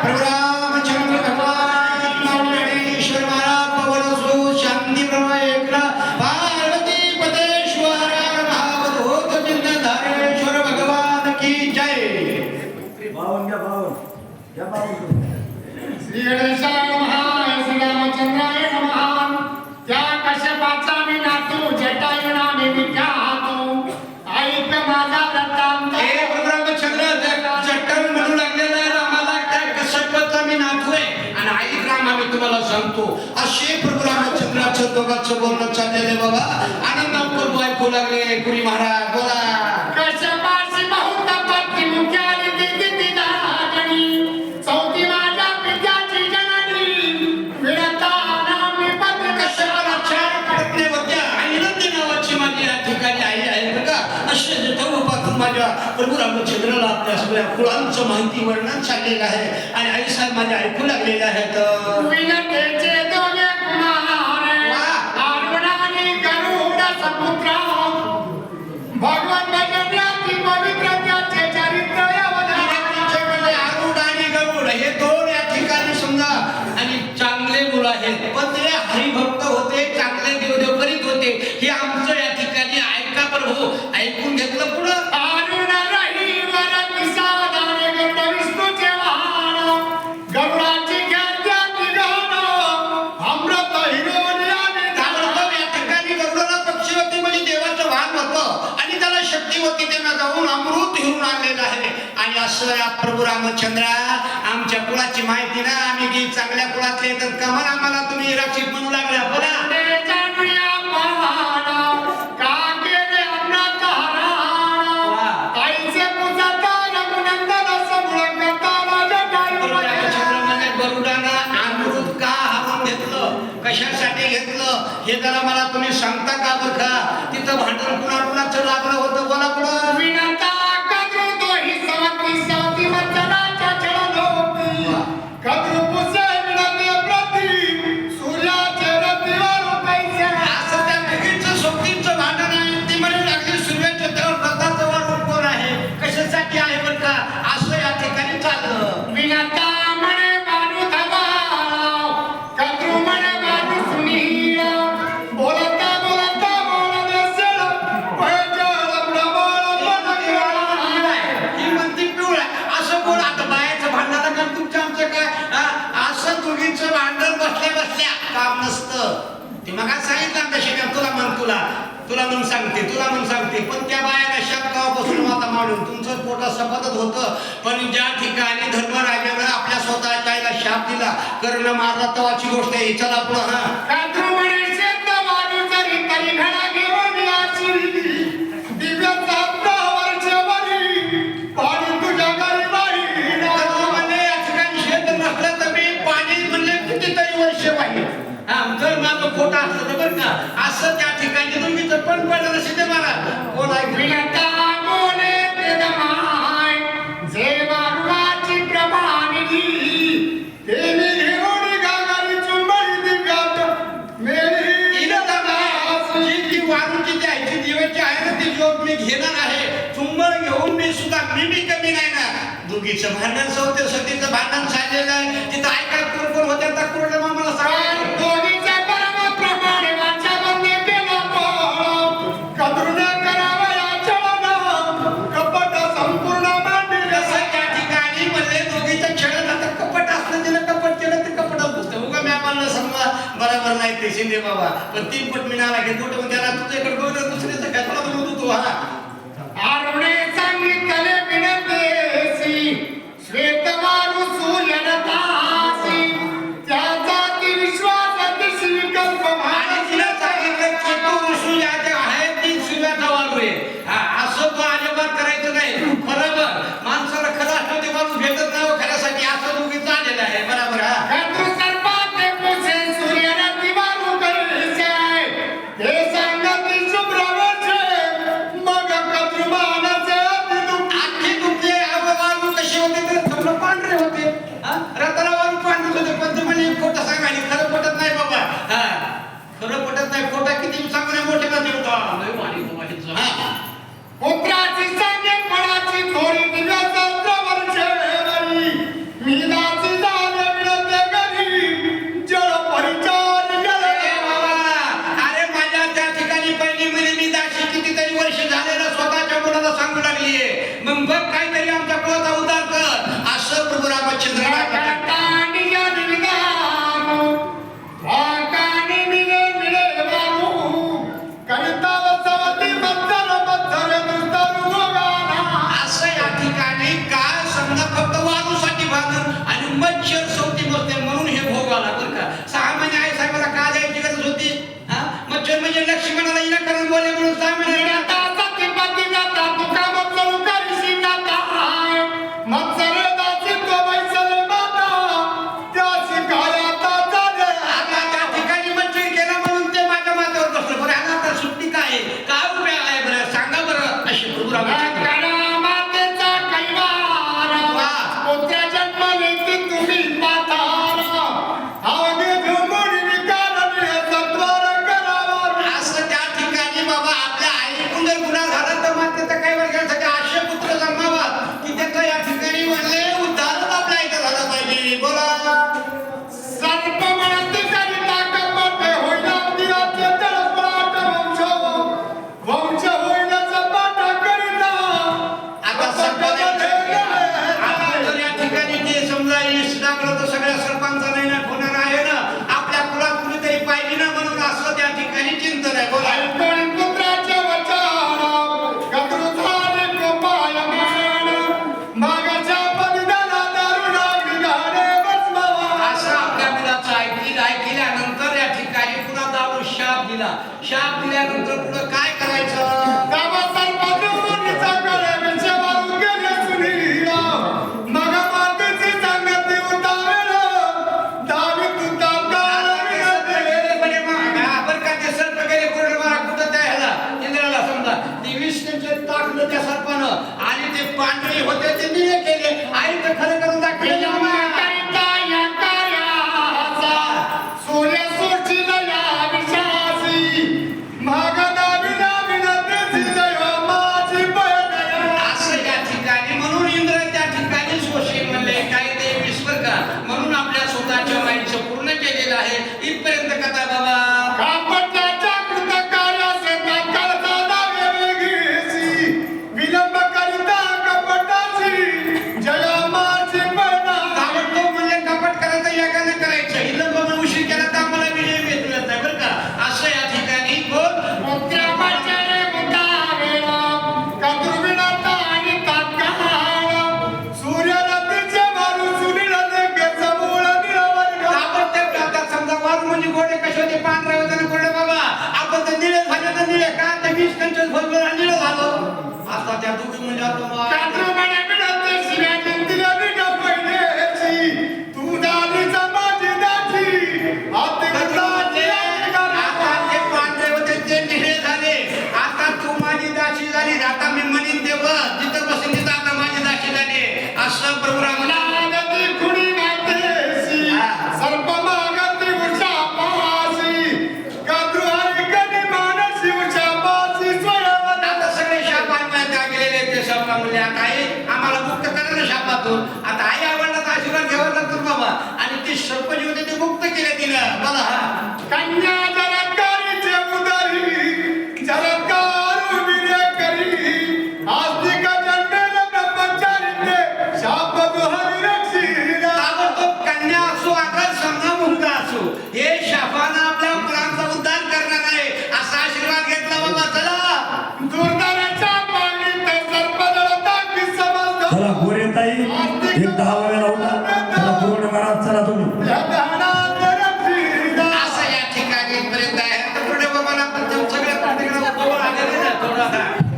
Program कार्यक्रम आम्ही तुम्हाला सांगतो असे प्रोग्राम चंद्रा चंदोबाचं बोलणं चाललेले बाबा आनंद ऐकू लागले पुरी महाराज बोला प्रभू रामचंद्र आपल्या सगळ्या फुलांचं माहिती वर्णन सांगलेलं आहे. आणि आई साहेब माझे ऐकू लागलेले आहेत. भगवान प्रभू रामचंद्रा आमच्या कुळाची माहिती ना आम्ही चांगल्या कुळातले तर कमल आम्हाला तुम्ही रक्षित म्हणू लागला बोला. हे जरा मला तुम्ही सांगता का बघा तिथं भांडण कुणा कुणाचं लागलं होतं? बोला कुणा विनंता तुमचं भांडण बसल्या बसल्या काम नसतं. ते मग सांगितलं आमच्या शेतात तुला म्हण तुला. तुला म्हणून सांगते तुला म्हणून सांगते. पण त्या बायाला बसून माता मांडून तुमचं पोट सपतच होतं. पण ज्या ठिकाणी धर्मराजानं आपल्या स्वतःच्या आईला शाप दिला कर्ण माझा तवाची गोष्ट आहे. चला पुढं हा. तर खोटं असतं बरं का. असं त्या ठिकाणी तुम्ही तर पण पडत असेल मला कोण घेणार आहे. घेऊन मी सुद्धा कमी नाही भांडण सौते सतीचं भांडण झालेलं आहे. तिथं ऐका कोण कोण होत्या त्या कोर्टाला मला सांगा. त्याला तुझ्याकडे बघ सगळ्यात काय? म्हणत हा. आरवणे चांगली शाप दिल्यानंतर पुढे काय